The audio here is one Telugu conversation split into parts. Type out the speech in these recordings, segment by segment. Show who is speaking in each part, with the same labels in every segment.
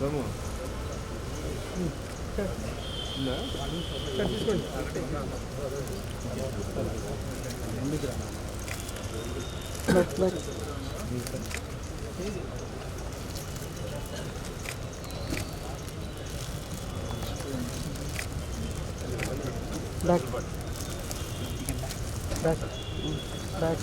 Speaker 1: ఇదే శంషు బ్యాక్ బ్యాక్ బ్యాక్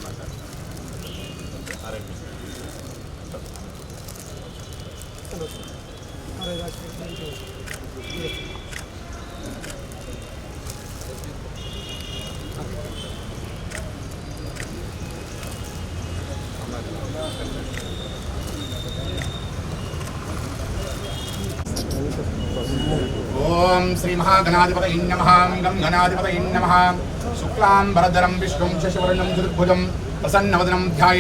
Speaker 2: ఓం శ్రీ మహాగణాధిపతయ నమః గం గణాధిపతయ నమః. శుక్లాం వరదరం విష్ణుం శశివర్ణం చతుర్భుజం ప్రసన్నవదనం ధ్యాయ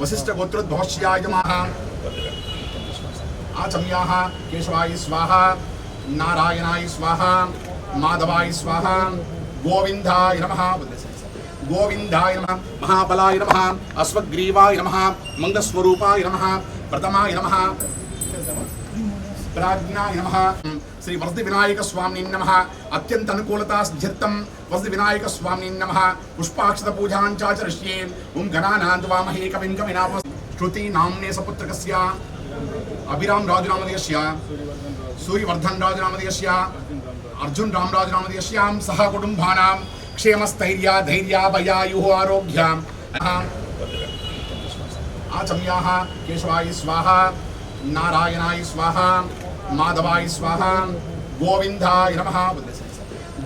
Speaker 2: వశిష్ఠ గోత్రోద్భవస్యాయ నమః కేశవాయ స్వాహ నారాయణాయ స్వాహ మాధవాయ స్వాహ గోవిందాయ నమ గోవిందాయ నమ మహాబలాయ నమ అశ్వగ్రీవాయ నమ మంగస్వరూపాయ నమ ప్రథమాయ నమ ప్రాజ్ఞాయ నమ శ్రీ వరది వినాయక స్వామిని నమ అత్యంత అనుకూలతా సిద్ధ్యర్థం వరది వినాయక స్వామిని నమ పుష్పాక్షత పూజాంచాచరిష్యే ఓం గణానాంద్వామహే కవిం కవినాపస్ श्रुति नामने सपुत्रकस्य, अभिराम राजरामदेयस्य सूर्यवर्धन राजरामदेयस्य अर्जुन रामराजरामदेयस्यां सह कुटुम्बानां क्षेमस्थैर्या धैर्याभयायुः आरोग्याम् आचम्याः केशवाय स्वाहा, नारायणाय स्वाहा, माधवाय स्वाहा, गोविन्दाय नमः।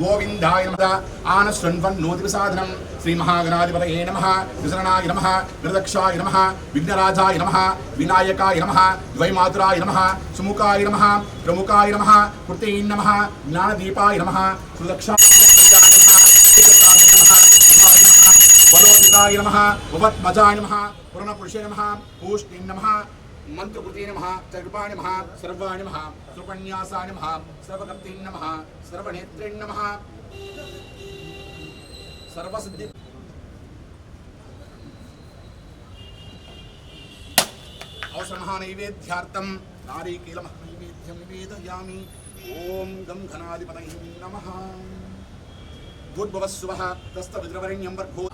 Speaker 2: గోవిందాయ నమ గోవిందాయ నమ ఆనశృణ్వన్నోతి సాధనం శ్రీ మహాగణాధిపతయే నమ. విసరణాయ నమ. విరదక్షాయ నమ. విఘ్నరాజాయ నమ. వినాయకాయ నమ. ద్వైమాతురాయ నమ. సుముఖాయ నమ. ప్రముఖాయ నమ. కృతే నమ. జ్ఞానదీపాయ నమ. సుదక్షాయ నమ. బలోదితాయ నమ. ఉపత్మజాయ నమ. పురణపురుషే నమ. పూష్ణీ నమ. मंत्रकृति नम चर्पा नम सर्वा नम सुपन्यासा नम सर्वकर्ती नम, सर्वनेत्रेण नम। सर्वसिद्धि औषण नैवेद्यार्थम नारीकील नैवेद्यम निवेदयामी। ओम गम घनाधिपत नम गुड्भवस्व तस्तविद्रवरेण्यं वर्भो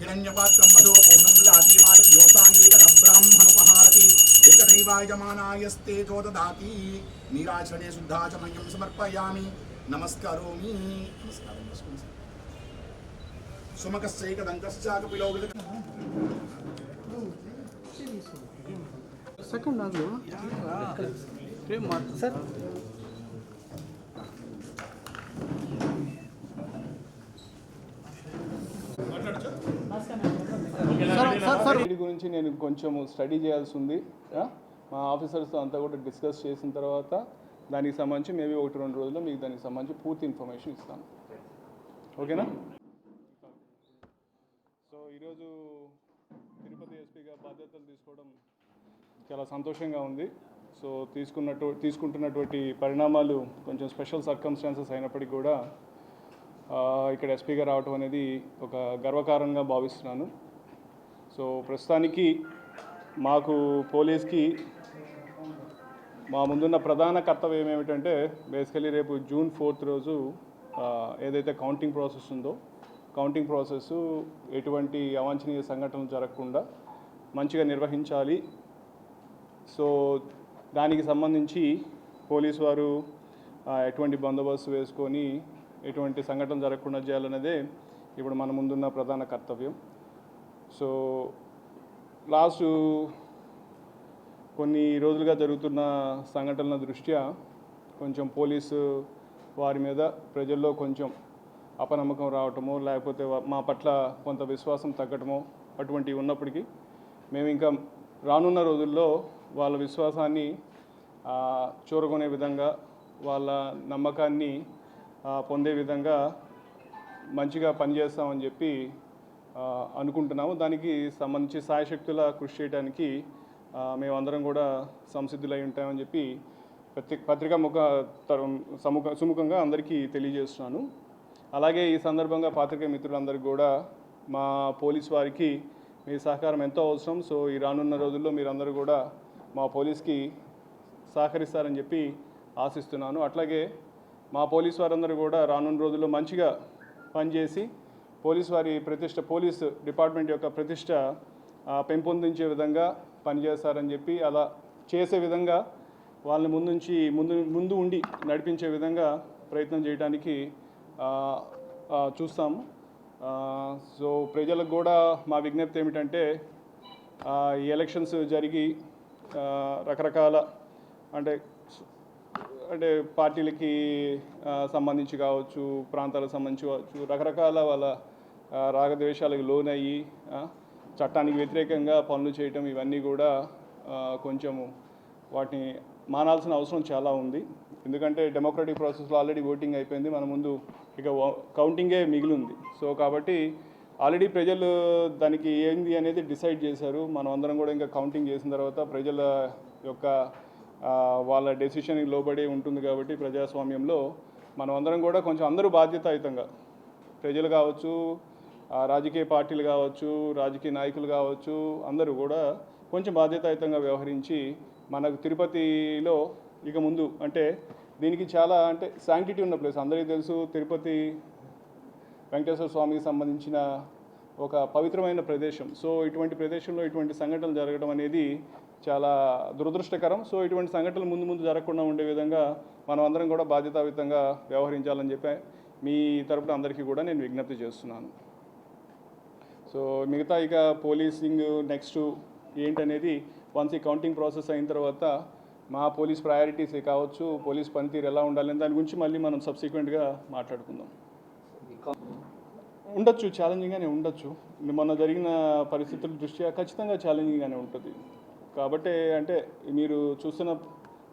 Speaker 2: హిరణ్యపాత్రం మధో పూర్ణం దదాతి మాత యోసానేకద బ్రాహ్మణుపహారతి ఏకదైవాయజమానాయస్తేజో దదాతి నీరాచరణే శుద్ధాచమయం సమర్పయామి నమస్కరోమి. నమస్కారం చేసుకోండి సార్. సుమకస్యైకదంతశ్చాకపిలో
Speaker 1: సెకండ్ నాకు సార్
Speaker 3: దీని గురించి నేను కొంచెం స్టడీ చేయాల్సి ఉంది. మా ఆఫీసర్స్తో అంతా కూడా డిస్కస్ చేసిన తర్వాత దానికి సంబంధించి మేబీ ఒకటి రెండు రోజుల్లో మీకు దానికి సంబంధించి పూర్తి ఇన్ఫర్మేషన్ ఇస్తాను. ఓకేనా? సో ఈరోజు తిరుపతి ఎస్పీగా బాధ్యతలు తీసుకోవడం చాలా సంతోషంగా ఉంది. సో తీసుకున్నట్టు తీసుకుంటున్నటువంటి పరిణామాలు కొంచెం స్పెషల్ సర్కమ్స్టాన్సెస్ అయినప్పటికీ కూడా ఇక్కడ ఎస్పీగా రావటం అనేది ఒక గర్వకారంగా భావిస్తున్నాను. సో ప్రస్తుతానికి మాకు పోలీస్కి మా ముందున్న ప్రధాన కర్తవ్యం ఏమిటంటే బేసికలీ రేపు జూన్ ఫోర్త్ రోజు ఏదైతే కౌంటింగ్ ప్రాసెస్ ఉందో కౌంటింగ్ ప్రాసెస్ ఎటువంటి అవాంఛనీయ సంఘటనలు జరగకుండా మంచిగా నిర్వహించాలి. సో దానికి సంబంధించి పోలీస్ వారు ఎటువంటి బందోబస్తు వేసుకొని ఎటువంటి సంఘటన జరగకుండా చేయాలన్నదే ఇప్పుడు మన ముందున్న ప్రధాన కర్తవ్యం. సో లాస్ట్ కొన్ని రోజులుగా జరుగుతున్న సంఘటనల దృష్ట్యా కొంచెం పోలీసు వారి మీద ప్రజల్లో కొంచెం అపనమ్మకం రావటమో లేకపోతే మా పట్ల కొంత విశ్వాసం తగ్గటమో అటువంటివి ఉన్నప్పటికీ మేము ఇంకా రానున్న రోజుల్లో వాళ్ళ విశ్వాసాన్ని చూరగొనే విధంగా వాళ్ళ నమ్మకాన్ని పొందే విధంగా మంచిగా పనిచేస్తామని చెప్పి అనుకుంటున్నాము. దానికి సంబంధించి సాయశక్తుల కృషి చేయడానికి మేమందరం కూడా సంసిద్ధులై ఉంటామని చెప్పి ప్రతి పత్రికా ముఖ తరం సముఖ సుముఖంగా అందరికీ తెలియజేస్తున్నాను. అలాగే ఈ సందర్భంగా పాత్రికేయ మిత్రులందరికీ కూడా మా పోలీస్ వారికి మీ సహకారం ఎంతో అవసరం. సో ఈ రానున్న రోజుల్లో మీరందరూ కూడా మా పోలీస్కి సహకరిస్తారని చెప్పి ఆశిస్తున్నాను. అట్లాగే మా పోలీస్ వారందరూ కూడా రానున్న రోజుల్లో మంచిగా పనిచేసి పోలీస్ వారి ప్రతిష్ట పోలీస్ డిపార్ట్మెంట్ యొక్క ప్రతిష్ట పెంపొందించే విధంగా పనిచేస్తారని చెప్పి అలా చేసే విధంగా వాళ్ళని ముందుంచి ముందు ముందు ఉండి నడిపించే విధంగా ప్రయత్నం చేయడానికి చూస్తాము. సో ప్రజలకు కూడా మా విజ్ఞప్తి ఏమిటంటే ఈ ఎలక్షన్స్ జరిగి రకరకాల అంటే అంటే పార్టీలకి సంబంధించి కావచ్చు ప్రాంతాలకు సంబంధించి కావచ్చు రకరకాల వాళ్ళ రాగద్వేషాలకు లోనయ్యి చట్టానికి వ్యతిరేకంగా పనులు చేయటం ఇవన్నీ కూడా కొంచెము వాటిని మానాల్సిన అవసరం చాలా ఉంది. ఎందుకంటే డెమోక్రటిక్ ప్రాసెస్లో ఆల్రెడీ ఓటింగ్ అయిపోయింది. మన ముందు ఇక కౌంటింగే మిగిలింది. సో కాబట్టి ఆల్రెడీ ప్రజలు దానికి ఏంది అనేది డిసైడ్ చేశారు. మనం అందరం కూడా ఇంకా కౌంటింగ్ చేసిన తర్వాత ప్రజల యొక్క వాళ్ళ డెసిషన్కి లోబడి ఉంటుంది కాబట్టి ప్రజాస్వామ్యంలో మనం అందరం కూడా కొంచెం అందరూ బాధ్యతాయుతంగా ప్రజలు కావచ్చు రాజకీయ పార్టీలు కావచ్చు రాజకీయ నాయకులు కావచ్చు అందరూ కూడా కొంచెం బాధ్యతాయుతంగా వ్యవహరించి మనకు తిరుపతిలో ఇక ముందు అంటే దీనికి చాలా అంటే శాంక్టిటీ ఉన్న ప్లేస్ అందరికీ తెలుసు తిరుపతి వెంకటేశ్వర స్వామికి సంబంధించిన ఒక పవిత్రమైన ప్రదేశం. సో ఇటువంటి ప్రదేశంలో ఇటువంటి సంఘటనలు జరగడం అనేది చాలా దురదృష్టకరం. సో ఇటువంటి సంఘటనలు ముందు ముందు జరగకుండా ఉండే విధంగా మనం అందరం కూడా బాధ్యతాయుతంగా వ్యవహరించాలని చెప్పి మీ తరపున అందరికీ కూడా నేను విజ్ఞప్తి చేస్తున్నాను. సో మిగతా ఇక పోలీసింగ్ నెక్స్ట్ ఏంటనేది వన్స్ ఈ కౌంటింగ్ ప్రాసెస్ అయిన తర్వాత మా పోలీస్ ప్రయారిటీస్ కావచ్చు పోలీస్ పనితీరు ఎలా ఉండాలని దాని గురించి మళ్ళీ మనం సబ్సిక్వెంట్గా మాట్లాడుకుందాం. ఉండొచ్చు ఛాలెంజింగ్గానే ఉండొచ్చు. మొన్న జరిగిన పరిస్థితుల దృష్ట్యా ఖచ్చితంగా ఛాలెంజింగ్గానే ఉంటుంది. కాబట్టి అంటే మీరు చూస్తున్న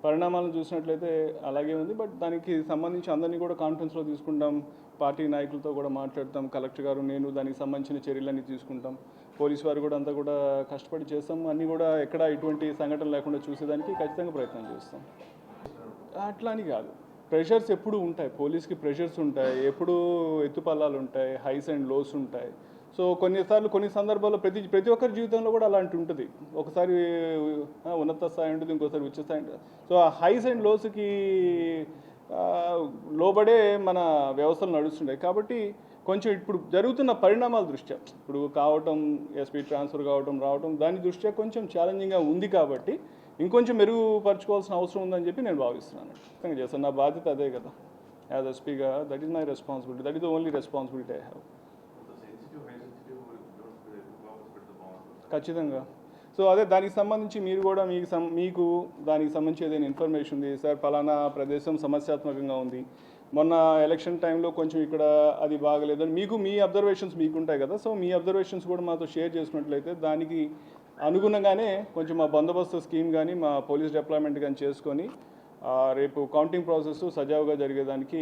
Speaker 3: పరిణామాలను చూసినట్లయితే అలాగే ఉంది. బట్ దానికి సంబంధించి అందరినీ కూడా కాన్ఫరెన్స్లో తీసుకుంటాం పార్టీ నాయకులతో కూడా మాట్లాడతాం. కలెక్టర్ గారు నేను దానికి సంబంధించిన చర్యలన్నీ తీసుకుంటాం. పోలీస్ వారు కూడా అంతా కూడా కష్టపడి చేస్తాం. అన్నీ కూడా ఎక్కడ ఇటువంటి సంఘటన లేకుండా చూసేదానికి ఖచ్చితంగా ప్రయత్నం చేస్తాం. అట్లా అని కాదు. ప్రెషర్స్ ఎప్పుడు ఉంటాయి. పోలీస్కి ప్రెషర్స్ ఉంటాయి. ఎప్పుడు ఎత్తుపల్లాలు ఉంటాయి. హైస్ అండ్ లోస్ ఉంటాయి. సో కొన్నిసార్లు కొన్ని సందర్భాల్లో ప్రతి ప్రతి ఒక్కరి జీవితంలో కూడా అలాంటి ఉంటుంది. ఒకసారి ఉన్నత స్థాయి ఉంటుంది ఇంకోసారి ఉచ్చ స్థాయి ఉంటుంది. సో ఆ హైస్ అండ్ లోస్కి లోబడే మన వ్యవస్థలు నడుస్తుంటాయి. కాబట్టి కొంచెం ఇప్పుడు జరుగుతున్న పరిణామాల దృష్ట్యా ఇప్పుడు కావటం ఎస్పీ ట్రాన్స్ఫర్ కావటం రావటం దాని దృష్ట్యా కొంచెం ఛాలెంజింగ్గా ఉంది కాబట్టి ఇంకొంచెం మెరుగుపరచుకోవాల్సిన అవసరం ఉందని చెప్పి నేను భావిస్తున్నాను. ఖచ్చితంగా చేస్తాను. నా బాధ్యత అదే కదా. యాజ్ ఎస్పీగా that is my responsibility that is only responsibility I have ఖచ్చితంగా. సో అదే దానికి సంబంధించి మీరు కూడా మీకు సం మీకు దానికి సంబంధించి ఏదైనా ఇన్ఫర్మేషన్ ఉంది. సార్ ఫలానా ప్రదేశం సమస్యాత్మకంగా ఉంది. మొన్న ఎలక్షన్ టైంలో కొంచెం ఇక్కడ అది బాగలేదు అని మీకు మీ అబ్జర్వేషన్స్ మీకు ఉంటాయి కదా. సో మీ అబ్జర్వేషన్స్ కూడా మాతో షేర్ చేసుకున్నట్లయితే దానికి అనుగుణంగానే కొంచెం మా బందోబస్తు స్కీమ్ కానీ మా పోలీస్ డిప్లాయ్మెంట్ కానీ చేసుకొని రేపు కౌంటింగ్ ప్రాసెస్ సజావుగా జరిగేదానికి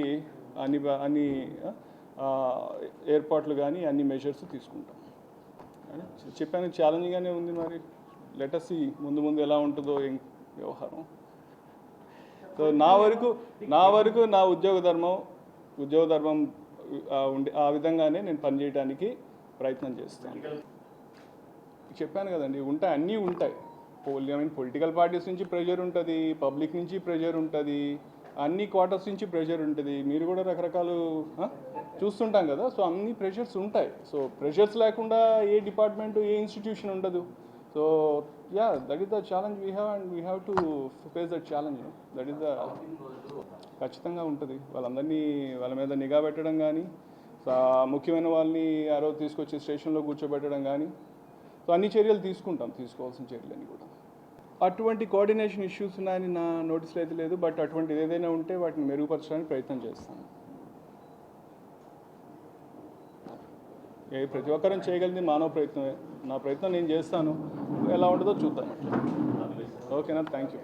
Speaker 3: అన్ని అన్ని ఏర్పాట్లు కానీ అన్ని మెషర్స్ తీసుకుంటాం. చెప్పాను ఛాలెంజింగ్గానే ఉంది మరి. లెటస్ ముందు ముందు ఎలా ఉంటుందో ఏం వ్యవహారం. సో నా వరకు నా వరకు నా ఉద్యోగ ధర్మం ఉద్యోగ ధర్మం ఆ, ఉండి ఆ విధంగానే నేను పనిచేయడానికి ప్రయత్నం చేస్తాను. చెప్పాను కదండి ఉంటాయి అన్నీ ఉంటాయి. పోలి ఐ మీన్ పొలిటికల్ పార్టీస్ నుంచి ప్రెషర్ ఉంటుంది పబ్లిక్ నుంచి ప్రెషర్ ఉంటుంది అన్ని క్వార్టర్స్ నుంచి ప్రెషర్ ఉంటుంది. మీరు కూడా రకరకాలు చూస్తుంటాం కదా సో అన్ని ప్రెషర్స్ ఉంటాయి. సో ప్రెషర్స్ లేకుండా ఏ డిపార్ట్మెంట్ ఏ ఇన్స్టిట్యూషన్ ఉండదు. So yeah the challenge we challenge and we and to face to face that challenge That is the ఖచ్చితంగా ఉంటుంది. వాళ్ళందరినీ వాళ్ళ మీద నిఘా పెట్టడం కానీ ముఖ్యమైన వాళ్ళని ఆ రోజు తీసుకొచ్చి స్టేషన్లో కూర్చోబెట్టడం కానీ సో అన్ని చర్యలు తీసుకుంటాం తీసుకోవాల్సిన చర్యలన్నీ కూడా. అటువంటి కోఆర్డినేషన్ ఇష్యూస్ ఉన్నాయని నా నోటీసులు అయితే లేదు బట్ అటువంటిది ఏదైనా ఉంటే వాటిని మెరుగుపరచడానికి ప్రయత్నం చేస్తాను. ఏ ప్రతి ఒక్కరం చేయగలిగింది మానవ ప్రయత్నమే. నా ప్రయత్నం నేను చేస్తాను. ఎలా ఉంటుందో చూద్దాం ఓకేనా? Thank you